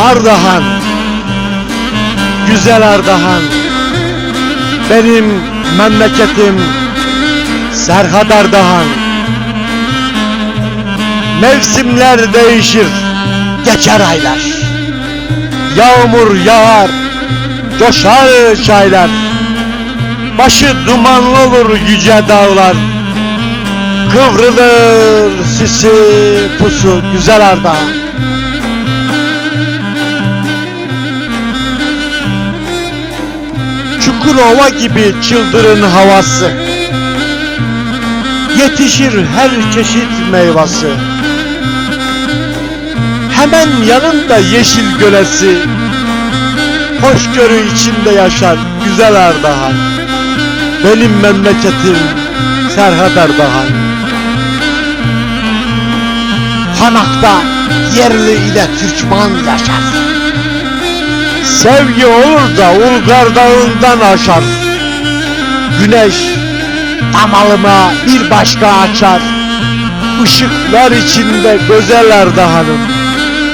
Ardahan. Güzel Ardahan. Benim memleketim Serhat Ardahan. Mevsimler değişir Geçer aylar. Yağmur yağar Coşar çaylar. Başı dumanlı olur yüce dağlar. Kıvrılır sisi pusu güzel Ardahan Çukurova gibi çıldırın havası. Yetişir her çeşit meyvası. Hemen yanında yeşil gölesi. Hoşgörü içinde yaşar güzel Ardahan Benim memleketim Serhat Ardahan Hanak'ta yerli ile Türkmen yaşar Sevgi olur da Ulgar Dağı'ndan aşar. Güneş damalıma bir başka açar. Işıklar içinde güzel Ardahan'ım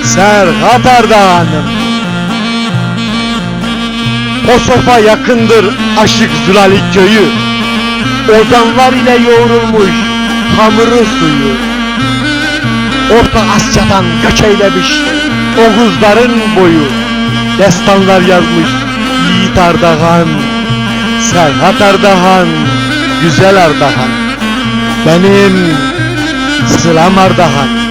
Serhat Ardahan'ım Kosof'a yakındır Aşık Zülalik köyü Ozanlar ile yoğrulmuş hamuru suyu. Orta Asya'dan göç eylemiş Oğuzların boyu Destanlar yazmış. Yiğit Ardahan Serhat Ardahan Güzel Ardahan Benim Sılam Ardahan